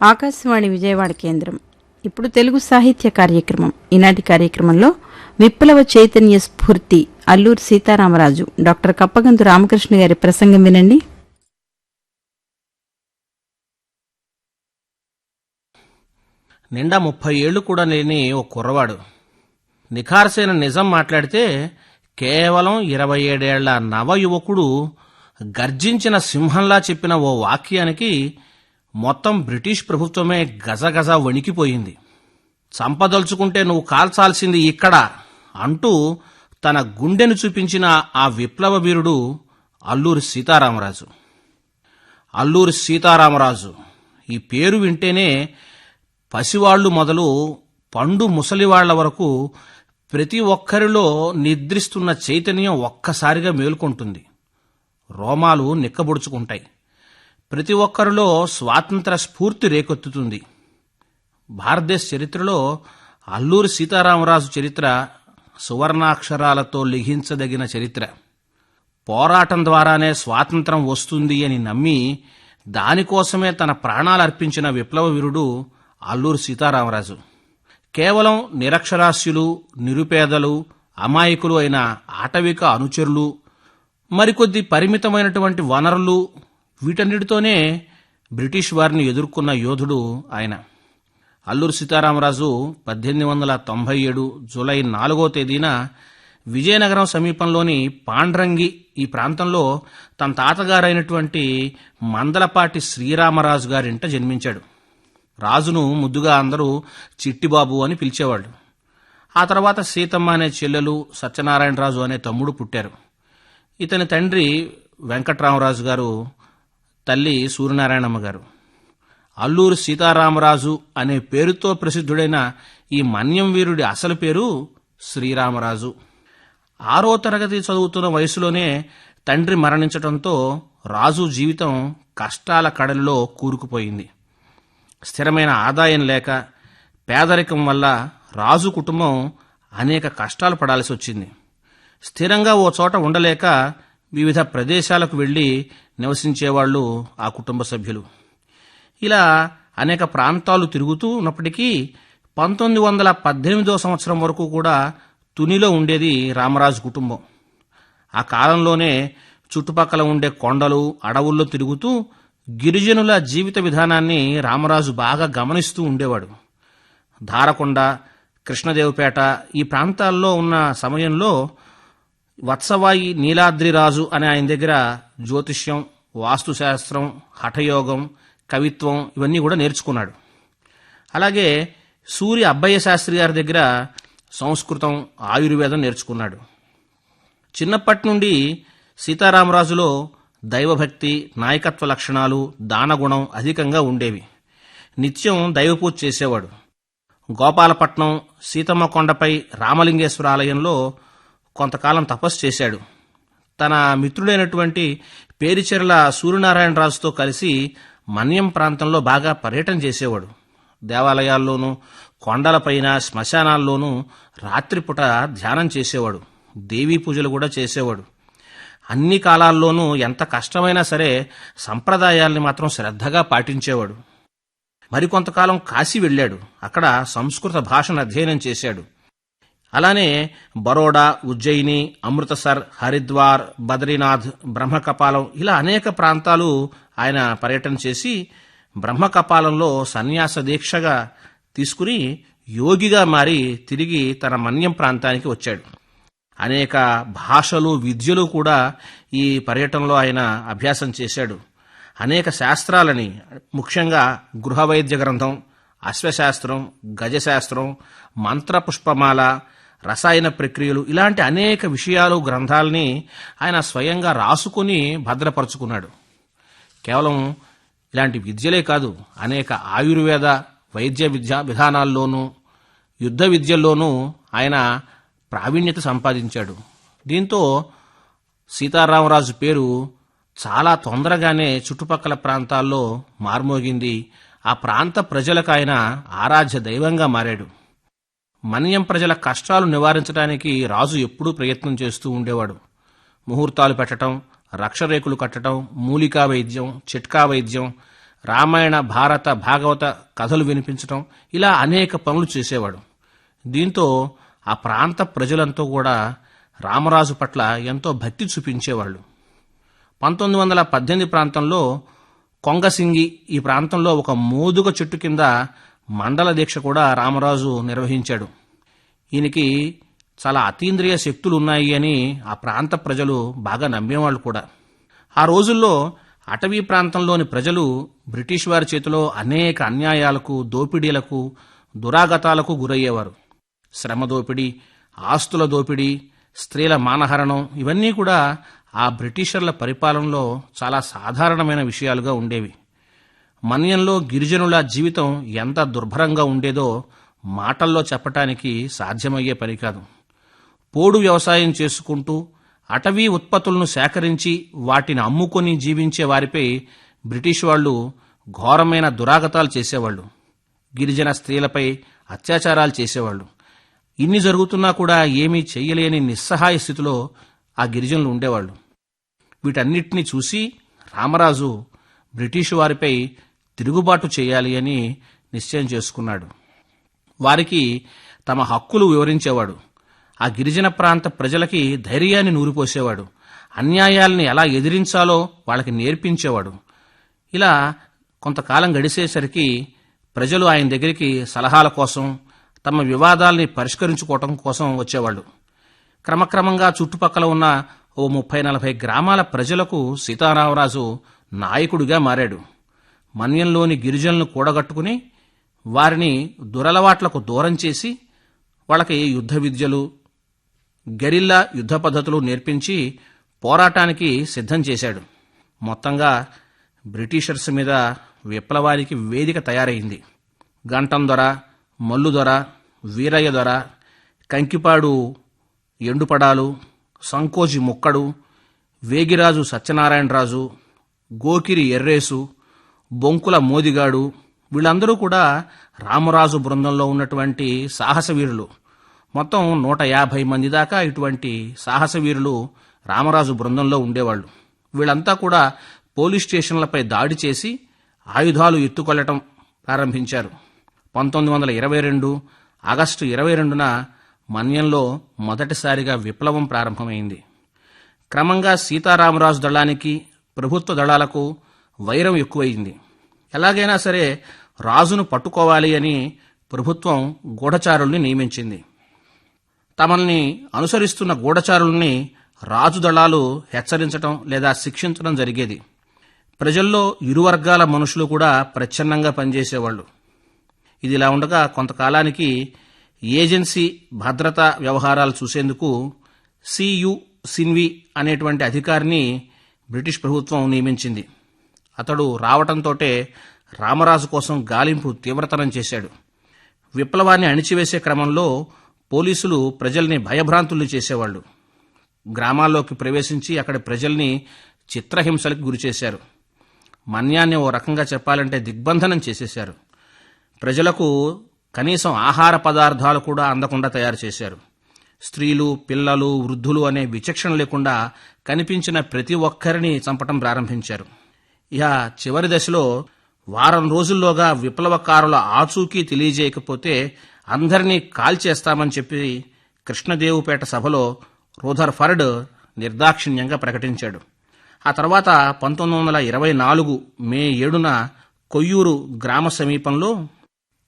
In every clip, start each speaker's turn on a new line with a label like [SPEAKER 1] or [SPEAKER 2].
[SPEAKER 1] ఆకాశవాణి విజయవాడ కేంద్రం. ఇప్పుడు తెలుగు సాహిత్య కార్యక్రమం. ఈనాటి కార్యక్రమంలో విప్లవ చైతన్య స్ఫూర్తి అల్లూరి సీతారామరాజు డాక్టర్ కప్పగంతు రామకృష్ణ గారి ప్రసంగం వినండి.
[SPEAKER 2] నిండా ముప్పై ఏళ్ళు కూడా లేని ఓ కుర్రవాడు. నిఖార్సైన నిజం మాట్లాడితే కేవలం ఇరవై ఏడేళ్ళ నవ యువకుడు గర్జించిన సింహంలా చెప్పిన ఓ వాక్యానికి మొత్తం బ్రిటిష్ ప్రభుత్వమే గజగజ వణికిపోయింది. చంపదలుచుకుంటే నువ్వు కాల్చాల్సింది ఇక్కడ అంటూ తన గుండెను చూపించిన ఆ విప్లవ వీరుడు అల్లూరి సీతారామరాజు. అల్లూరి సీతారామరాజు. ఈ పేరు వింటేనే పసివాళ్ళు మొదలు పండు ముసలివాళ్ళ వరకు ప్రతి ఒక్కరిలో నిద్రిస్తున్న చైతన్యం ఒక్కసారిగా మేలుకొంటుంది. రోమాలు నిక్కబొడుచుకుంటాయి. ప్రతి ఒక్కరిలో స్వాతంత్ర స్ఫూర్తి రేకెత్తుతుంది. భారతదేశ చరిత్రలో అల్లూరి సీతారామరాజు చరిత్ర సువర్ణాక్షరాలతో లిఖించదగిన చరిత్ర. పోరాటం ద్వారానే స్వాతంత్రం వస్తుంది అని నమ్మి దానికోసమే తన ప్రాణాలు అర్పించిన విప్లవ వీరుడు అల్లూరి సీతారామరాజు. కేవలం నిరక్షరాస్యులు నిరుపేదలు అమాయకులు అయిన ఆటవిక అనుచరులు మరికొద్ది పరిమితమైనటువంటి వనరులు వీటన్నిటితోనే బ్రిటిష్ వారిని ఎదుర్కొన్న యోధుడు ఆయన. అల్లూరు సీతారామరాజు పద్దెనిమిది వందల తొంభై ఏడు జూలై నాలుగో తేదీన విజయనగరం సమీపంలోని పాండ్రంగి ఈ ప్రాంతంలో తన తాతగారైనటువంటి మందలపాటి శ్రీరామరాజు గారింట జన్మించాడు. రాజును ముద్దుగా అందరూ చిట్టిబాబు అని పిలిచేవాళ్ళు. ఆ తర్వాత సీతమ్మ అనే చెల్లెలు సత్యనారాయణరాజు అనే తమ్ముడు పుట్టారు. ఇతని తండ్రి వెంకట్రామరాజు గారు తల్లి సూర్యనారాయణమ్మ గారు. అల్లూరు సీతారామరాజు అనే పేరుతో ప్రసిద్ధుడైన ఈ మన్యం వీరుడి అసలు పేరు శ్రీరామరాజు. ఆరో తరగతి చదువుతున్న వయసులోనే తండ్రి మరణించడంతో రాజు జీవితం కష్టాల కడలిలో కూరుకుపోయింది. స్థిరమైన ఆదాయం లేక పేదరికం వల్ల రాజు కుటుంబం అనేక కష్టాలు పడాల్సి వచ్చింది. స్థిరంగా ఓ చోట ఉండలేక వివిధ ప్రదేశాలకు వెళ్ళి నివసించేవాళ్ళు ఆ కుటుంబ సభ్యులు. ఇలా అనేక ప్రాంతాలు తిరుగుతూ ఉన్నప్పటికీ పంతొమ్మిది వందల పద్దెనిమిదో సంవత్సరం వరకు కూడా తునిలో ఉండేది రామరాజు కుటుంబం. ఆ కాలంలోనే చుట్టుపక్కల ఉండే కొండలు అడవుల్లో తిరుగుతూ గిరిజనుల జీవిత విధానాన్ని రామరాజు బాగా గమనిస్తూ ఉండేవాడు. ధారకొండ కృష్ణదేవపేట ఈ ప్రాంతాల్లో ఉన్న సమయంలో వత్సవాయి నీలాద్రిరాజు అనే ఆయన దగ్గర జ్యోతిష్యం వాస్తుశాస్త్రం హఠయోగం కవిత్వం ఇవన్నీ కూడా నేర్చుకున్నాడు. అలాగే సూర్య అబ్బయ్య శాస్త్రి గారి దగ్గర సంస్కృతం ఆయుర్వేదం నేర్చుకున్నాడు. చిన్నప్పటి నుండి సీతారామరాజులో దైవభక్తి నాయకత్వ లక్షణాలు దానగుణం అధికంగా ఉండేవి. నిత్యం దైవపూజ చేసేవాడు. గోపాలపట్నం సీతమ్మ కొండపై రామలింగేశ్వర ఆలయంలో కొంతకాలం తపస్సు చేశాడు. తన మిత్రుడైనటువంటి పేరిచెర్ల సూర్యనారాయణ రాజుతో కలిసి మన్యం ప్రాంతంలో బాగా పర్యటన చేసేవాడు. దేవాలయాల్లోనూ కొండలపైన శ్మశానాల్లోనూ రాత్రిపూట ధ్యానం చేసేవాడు. దేవీ పూజలు కూడా చేసేవాడు. అన్ని కాలాల్లోనూ ఎంత కష్టమైనా సరే సంప్రదాయాల్ని మాత్రం శ్రద్ధగా పాటించేవాడు. మరికొంతకాలం కాశీ వెళ్ళాడు. అక్కడ సంస్కృత భాషను అధ్యయనం చేశాడు. అలానే బరోడా ఉజ్జయిని అమృతసర్ హరిద్వార్ బద్రీనాథ్ బ్రహ్మకపాలం ఇలా అనేక ప్రాంతాలు ఆయన పర్యటన చేసి బ్రహ్మకపాలంలో సన్యాస దీక్షగా తీసుకుని యోగిగా మారి తిరిగి తన మన్యం ప్రాంతానికి వచ్చాడు. అనేక భాషలు విద్యలు కూడా ఈ పర్యటనలో ఆయన అభ్యాసం చేశాడు. అనేక శాస్త్రాలని ముఖ్యంగా గృహవైద్య గ్రంథం అశ్వశాస్త్రం గజశాస్త్రం మంత్రపుష్పమాల రసాయన ప్రక్రియలు ఇలాంటి అనేక విషయాలు గ్రంథాలని ఆయన స్వయంగా రాసుకుని భద్రపరుచుకున్నాడు. కేవలం ఇలాంటి విద్యలే కాదు అనేక ఆయుర్వేద వైద్య విద్యా విధానాల్లోనూ యుద్ధ విద్యల్లోనూ ఆయన ప్రావీణ్యత సంపాదించాడు. దీంతో సీతారామరాజు పేరు చాలా తొందరగానే చుట్టుపక్కల ప్రాంతాల్లో మార్మోగింది. ఆ ప్రాంత ప్రజలకు ఆయన ఆరాధ్య దైవంగా మారాడు. మన్యం ప్రజల కష్టాలు నివారించడానికి రాజు ఎప్పుడూ ప్రయత్నం చేస్తూ ఉండేవాడు. ముహూర్తాలు పెట్టడం రక్షరేకులు కట్టడం మూలికా వైద్యం చిట్కా వైద్యం రామాయణ భారత భాగవత కథలు వినిపించటం ఇలా అనేక పనులు చేసేవాడు. దీంతో ఆ ప్రాంత ప్రజలంతా కూడా రామరాజు పట్ల ఎంతో భక్తి చూపించేవాళ్ళు. పంతొమ్మిది వందల పద్దెనిమిది ప్రాంతంలో కొంగసింగి ఈ ప్రాంతంలో ఒక మోదుగ చెట్టు కింద మండల దీక్ష కూడా రామరాజు నిర్వహించాడు. ఈయనకి చాలా అతీంద్రియ శక్తులు ఉన్నాయి అని ఆ ప్రాంత ప్రజలు బాగా నమ్మేవాళ్ళు కూడా. ఆ రోజుల్లో అటవీ ప్రాంతంలోని ప్రజలు బ్రిటిష్ వారి చేతిలో అనేక అన్యాయాలకు దోపిడీలకు దురాగతాలకు గురయ్యేవారు. శ్రమ దోపిడీ ఆస్తుల దోపిడీ స్త్రీల మానహరణం ఇవన్నీ కూడా ఆ బ్రిటిషర్ల పరిపాలనలో చాలా సాధారణమైన విషయాలుగా ఉండేవి. మన్యంలో గిరిజనుల జీవితం ఎంత దుర్భరంగా ఉండేదో మాటల్లో చెప్పటానికి సాధ్యమయ్యే పని కాదు. పోడు వ్యవసాయం చేసుకుంటూ అటవీ ఉత్పత్తులను సేకరించి వాటిని అమ్ముకొని జీవించే వారిపై బ్రిటిష్ వాళ్ళు ఘోరమైన దురాగతాలు చేసేవాళ్ళు. గిరిజన స్త్రీలపై అత్యాచారాలు చేసేవాళ్ళు. ఇన్ని జరుగుతున్నా కూడా ఏమీ చెయ్యలేని నిస్సహాయ స్థితిలో ఆ గిరిజనులు ఉండేవాళ్ళు. వీటన్నిటినీ చూసి రామరాజు బ్రిటిషు వారిపై తిరుగుబాటు చేయాలి అని నిశ్చయం చేసుకున్నాడు. వారికి తమ హక్కులు వివరించేవాడు. ఆ గిరిజన ప్రాంత ప్రజలకి ధైర్యాన్ని నూరిపోసేవాడు. అన్యాయాల్ని ఎలా ఎదిరించాలో వాళ్ళకి నేర్పించేవాడు. ఇలా కొంతకాలం గడిచేసరికి ప్రజలు ఆయన దగ్గరికి సలహాల కోసం తమ వివాదాల్ని పరిష్కరించుకోవటం కోసం వచ్చేవాళ్ళు. క్రమక్రమంగా చుట్టుపక్కల ఉన్న ఓ ముప్పై నలభై గ్రామాల ప్రజలకు సీతారామరాజు నాయకుడిగా మారాడు. మన్యంలోని గిరిజనులను కూడగట్టుకుని వారిని దురలవాట్లకు దూరం చేసి వాళ్ళకి యుద్ధ విద్యలు గెరిల్లా యుద్ధ పద్ధతులు నేర్పించి పోరాటానికి సిద్ధం చేశాడు. మొత్తంగా బ్రిటిషర్స్ మీద విప్లవానికి వేదిక తయారైంది. గంటం దొర మల్లు దొర వీరయ్య దొర కంకిపాడు ఎండుపడాలు సంకోజి ముక్కడు వేగిరాజు సత్యనారాయణరాజు గోకిరి ఎర్రేసు బొంకుల మోదిగాడు. వీళ్ళందరూ కూడా రామరాజు బృందంలో ఉన్నటువంటి సాహసవీరులు. మొత్తం నూట యాభై మంది దాకా ఇటువంటి సాహసవీరులు రామరాజు బృందంలో ఉండేవాళ్ళు. వీళ్ళంతా కూడా పోలీస్ స్టేషన్లపై దాడి చేసి ఆయుధాలు ఎత్తుకొల్లటం ప్రారంభించారు. పంతొమ్మిది వందల ఇరవై రెండు ఆగస్టు ఇరవై రెండున మన్యంలో మొదటిసారిగా విప్లవం ప్రారంభమైంది. క్రమంగా సీతారామరాజు దళానికి ప్రభుత్వ దళాలకు వైరం ఎక్కువైంది. ఎలాగైనా సరే రాజును పట్టుకోవాలి అని ప్రభుత్వం గూఢచారుల్ని నియమించింది. తమల్ని అనుసరిస్తున్న గూఢచారుల్ని రాజు దళాలు హెచ్చరించడం లేదా శిక్షించడం జరిగేది. ప్రజల్లో ఇరు వర్గాల మనుషులు కూడా ప్రచ్ఛన్నంగా పనిచేసేవాళ్ళు. ఇది ఇలా ఉండగా కొంతకాలానికి ఏజెన్సీ భద్రతా వ్యవహారాలు చూసేందుకు సియు సిన్వి అనేటువంటి అధికారిని బ్రిటిష్ ప్రభుత్వం నియమించింది. అతడు రావటంతోటే రామరాజు కోసం గాలింపు తీవ్రతరం చేశాడు. విప్లవాన్ని అణిచివేసే క్రమంలో పోలీసులు ప్రజల్ని భయభ్రాంతుల్ని చేసేవాళ్ళు. గ్రామాల్లోకి ప్రవేశించి అక్కడి ప్రజల్ని చిత్రహింసలకు గురిచేశారు. మన్యాన్ని ఓ రకంగా చెప్పాలంటే దిగ్బంధనం చేసేశారు. ప్రజలకు కనీసం ఆహార పదార్థాలు కూడా అందకుండా తయారు చేశారు. స్త్రీలు పిల్లలు వృద్ధులు అనే విచక్షణ లేకుండా కనిపించిన ప్రతి ఒక్కరిని చంపటం ప్రారంభించారు. ఇక చివరి దశలో వారం రోజుల్లోగా విప్లవకారుల ఆచూకీ తెలియజేయకపోతే అందరినీ కాల్చేస్తామని చెప్పి కృష్ణదేవుపేట సభలో రూథర్ఫర్డ్ నిర్దాక్షిణ్యంగా ప్రకటించాడు. ఆ తర్వాత పంతొమ్మిది వందల ఇరవై నాలుగు మే ఏడున కొయ్యూరు గ్రామ సమీపంలో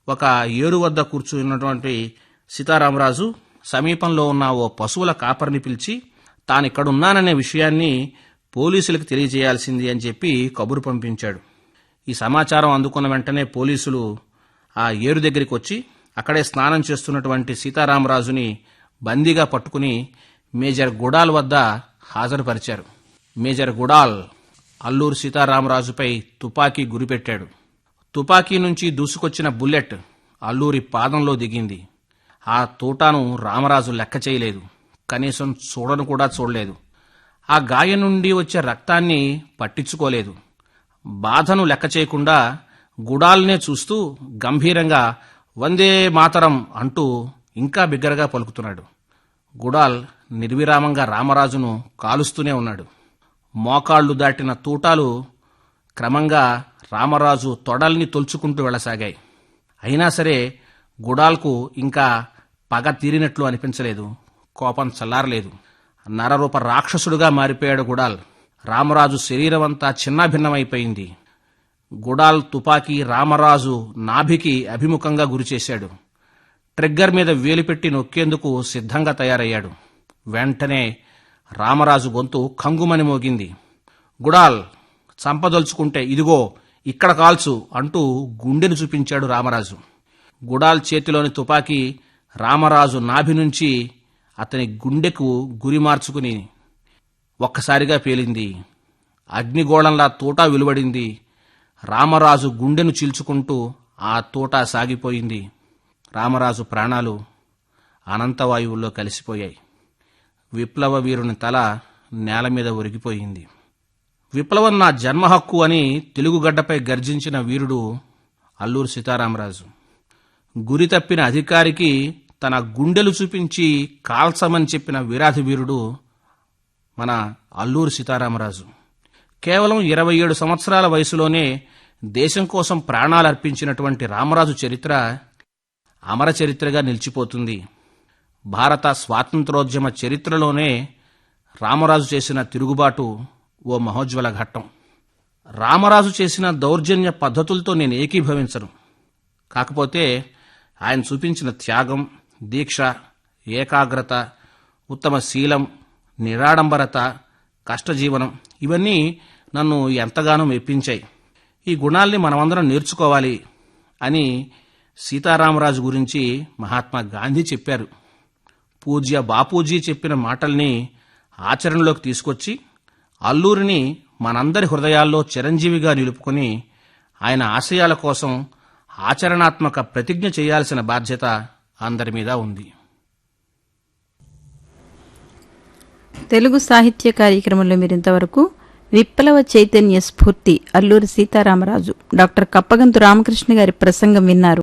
[SPEAKER 2] ఒక ఏరు వద్ద కూర్చున్నటువంటి సీతారామరాజు సమీపంలో ఉన్న ఓ పశువుల కాపరిని పిలిచి తానిక్కడున్నాననే విషయాన్ని పోలీసులకు తెలియజేయాల్సింది అని చెప్పి కబురు పంపించాడు. ఈ సమాచారం అందుకున్న వెంటనే పోలీసులు ఆ ఏరు దగ్గరికి వచ్చి అక్కడే స్నానం చేస్తున్నటువంటి సీతారామరాజుని బందీగా పట్టుకుని మేజర్ గుడాల్ వద్ద హాజరుపరిచారు. మేజర్ గుడాల్ అల్లూరు సీతారామరాజుపై తుపాకీ గురిపెట్టాడు. తుపాకీ నుంచి దూసుకొచ్చిన బుల్లెట్ అల్లూరి పాదంలో దిగింది. ఆ తూటాను రామరాజు లెక్క చేయలేదు. కనీసం చూడను కూడా చూడలేదు. ఆ గాయం నుండి వచ్చే రక్తాన్ని పట్టించుకోలేదు. బాధను లెక్క చేయకుండా గుడాల్నే చూస్తూ గంభీరంగా వందే మాతరం అంటూ ఇంకా బిగ్గరగా పలుకుతున్నాడు. గుడాల్ నిర్విరామంగా రామరాజును కాలుస్తూనే ఉన్నాడు. మోకాళ్ళు దాటిన తూటాలు క్రమంగా రామరాజు తొడల్ని తొలుచుకుంటూ వెళ్ళసాగాయి. అయినా సరే గుడాల్కు ఇంకా పగ తీరినట్లు అనిపించలేదు. కోపం చల్లారలేదు. నరరూప రాక్షసుడుగా మారిపోయాడు గుడాల్. రామరాజు శరీరమంతా చిన్నాభిన్నమైపోయింది. గుడాల్ తుపాకీ రామరాజు నాభికి అభిముఖంగా గురిచేశాడు. ట్రిగ్గర్ మీద వేలిపెట్టి నొక్కేందుకు సిద్ధంగా తయారయ్యాడు. వెంటనే రామరాజు గొంతు కంగుమని మోగింది. గుడాల్ చంపదలుచుకుంటే ఇదిగో ఇక్కడ కాల్చు అంటూ గుండెను చూపించాడు రామరాజు. గుడాల్ చేతిలోని తుపాకీ రామరాజు నాభి నుంచి అతని గుండెకు గురి మార్చుకుని ఒక్కసారిగా పేలింది. అగ్నిగోళంలా తూటా వెలువడింది. రామరాజు గుండెను చీల్చుకుంటూ ఆ తోట సాగిపోయింది. రామరాజు ప్రాణాలు అనంతవాయువుల్లో కలిసిపోయాయి. విప్లవ వీరుని తల నేల మీద ఒరిగిపోయింది. విప్లవం నా జన్మ హక్కు అని తెలుగుగడ్డపై గర్జించిన వీరుడు అల్లూరు సీతారామరాజు. గురి తప్పిన అధికారికి తన గుండెలు చూపించి కాల్చమని చెప్పిన వీరాధి వీరుడు మన అల్లూరు సీతారామరాజు. కేవలం ఇరవై ఏడు సంవత్సరాల వయసులోనే దేశం కోసం ప్రాణాలు అర్పించినటువంటి రామరాజు చరిత్ర అమర చరిత్రగా నిలిచిపోతుంది. భారత స్వాతంత్రోద్యమ చరిత్రలోనే రామరాజు చేసిన తిరుగుబాటు ఓ మహోజ్వల ఘట్టం. రామరాజు చేసిన దౌర్జన్య పద్ధతులతో నేను ఏకీభవించను. కాకపోతే ఆయన చూపించిన త్యాగం దీక్ష ఏకాగ్రత ఉత్తమ శీలం నిరాడంబరత కష్టజీవనం ఇవన్నీ నన్ను ఎంతగానో మెప్పించాయి. ఈ గుణాల్ని మనమందరం నేర్చుకోవాలి అని సీతారామరాజు గురించి మహాత్మా గాంధీ చెప్పారు. పూజ్య బాపూజీ చెప్పిన మాటల్ని ఆచరణలోకి తీసుకొచ్చి అల్లూరిని మనందరి హృదయాల్లో చిరంజీవిగా నిలుపుకొని ఆయన ఆశయాల కోసం ఆచరణాత్మక ప్రతిజ్ఞ చేయాల్సిన బాధ్యత అందరి మీద ఉంది.
[SPEAKER 1] తెలుగు సాహిత్య కార్యక్రమంలో మీరింతవరకు విప్లవ చైతన్య స్ఫూర్తి అల్లూరి సీతారామరాజు డాక్టర్ కప్పగంతు రామకృష్ణ గారి ప్రసంగం విన్నారు.